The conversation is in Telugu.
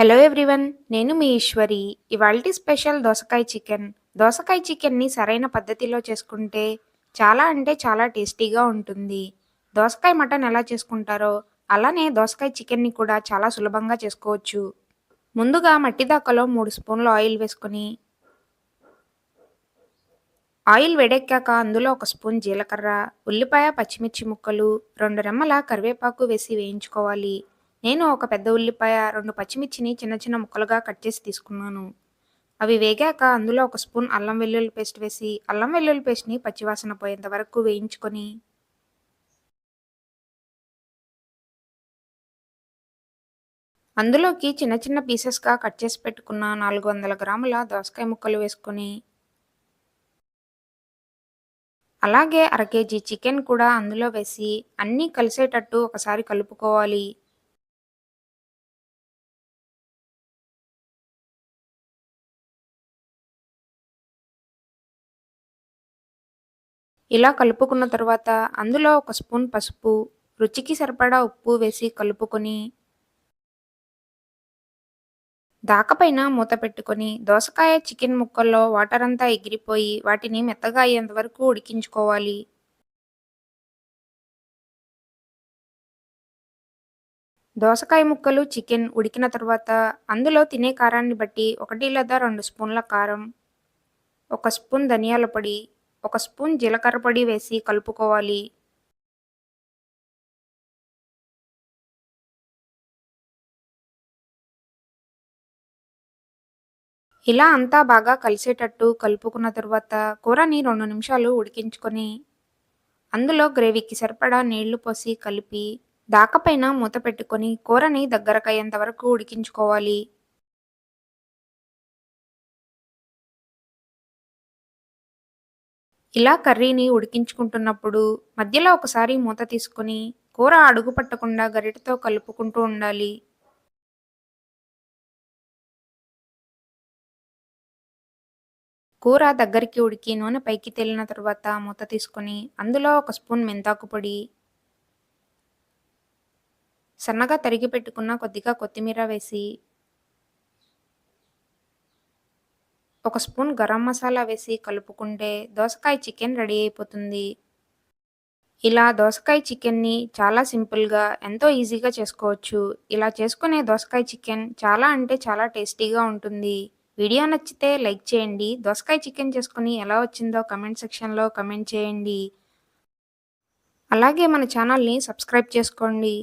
హలో ఎవ్రీవన్ నేను మీ ఈశ్వరి. ఇవాల్టి స్పెషల్ దోసకాయ చికెన్. దోసకాయ చికెన్ని సరైన పద్ధతిలో చేసుకుంటే చాలా అంటే చాలా టేస్టీగా ఉంటుంది. దోసకాయ మటన్ ఎలా చేసుకుంటారో అలానే దోసకాయ చికెన్ని కూడా చాలా సులభంగా చేసుకోవచ్చు. ముందుగా మట్టి దాకలో మూడు స్పూన్ల ఆయిల్ వేసుకొని ఆయిల్ వేడెక్కాక అందులో ఒక స్పూన్ జీలకర్ర ఉల్లిపాయ పచ్చిమిర్చి ముక్కలు రెండు రెమ్మల కరివేపాకు వేసి వేయించుకోవాలి. నేను ఒక పెద్ద ఉల్లిపాయ రెండు పచ్చిమిర్చిని చిన్న చిన్న ముక్కలుగా కట్ చేసి తీసుకున్నాను. అవి వేగాక అందులో ఒక స్పూన్ అల్లం వెల్లుల్లి పేస్ట్ వేసి అల్లం వెల్లుల్లి పేస్ట్ని పచ్చివాసన పోయేంత వరకు వేయించుకొని అందులోకి చిన్న చిన్న పీసెస్గా కట్ చేసి పెట్టుకున్న నాలుగు వందల గ్రాముల దోసకాయ ముక్కలు వేసుకొని అలాగే అర కేజీ చికెన్ కూడా అందులో వేసి అన్నీ కలిసేటట్టు ఒకసారి కలుపుకోవాలి. ఇలా కలుపుకున్న తర్వాత అందులో ఒక స్పూన్ పసుపు రుచికి సరిపడా ఉప్పు వేసి కలుపుకొని దాకపైన మూత పెట్టుకొని దోసకాయ చికెన్ ముక్కల్లో వాటర్ అంతా ఎగిరిపోయి వాటిని మెత్తగా అయ్యేంత వరకు ఉడికించుకోవాలి. దోసకాయ ముక్కలు చికెన్ ఉడికిన తర్వాత అందులో తినే కారాన్ని బట్టి ఒకటి లేదా రెండు స్పూన్ల కారం ఒక స్పూన్ ధనియాల పొడి ఒక స్పూన్ జీలకర్ర పొడి వేసి కలుపుకోవాలి. ఇలా అంతా బాగా కలిసేటట్టు కలుపుకున్న తర్వాత కూరని రెండు నిమిషాలు ఉడికించుకొని అందులో గ్రేవీకి సరిపడా నీళ్ళు పోసి కలిపి దాకపైన మూత పెట్టుకొని కూరని దగ్గరకయ్యేంత వరకు ఉడికించుకోవాలి. ఇలా కర్రీని ఉడికించుకుంటున్నప్పుడు మధ్యలో ఒకసారి మూత తీసుకొని కూర అడుగు పట్టకుండా గరిటతో కలుపుకుంటూ ఉండాలి. కూర దగ్గరికి ఉడికి నూనె పైకి తేలిన తర్వాత మూత తీసుకొని అందులో ఒక స్పూన్ మెంతాకు పొడి సన్నగా తరిగి పెట్టుకున్న కొద్దిగా కొత్తిమీర వేసి ఒక స్పూన్ గరం మసాలా వేసి కలుపుకుంటే దోసకాయ చికెన్ రెడీ అయిపోతుంది. ఇలా దోసకాయ చికెన్ని చాలా సింపుల్గా ఎంతో ఈజీగా చేసుకోవచ్చు. ఇలా చేసుకునే దోసకాయ చికెన్ చాలా అంటే చాలా టేస్టీగా ఉంటుంది. వీడియో నచ్చితే లైక్ చేయండి. దోసకాయ చికెన్ చేసుకుని ఎలా వచ్చిందో కమెంట్ సెక్షన్లో కమెంట్ చేయండి. అలాగే మన ఛానల్ని సబ్స్క్రైబ్ చేసుకోండి.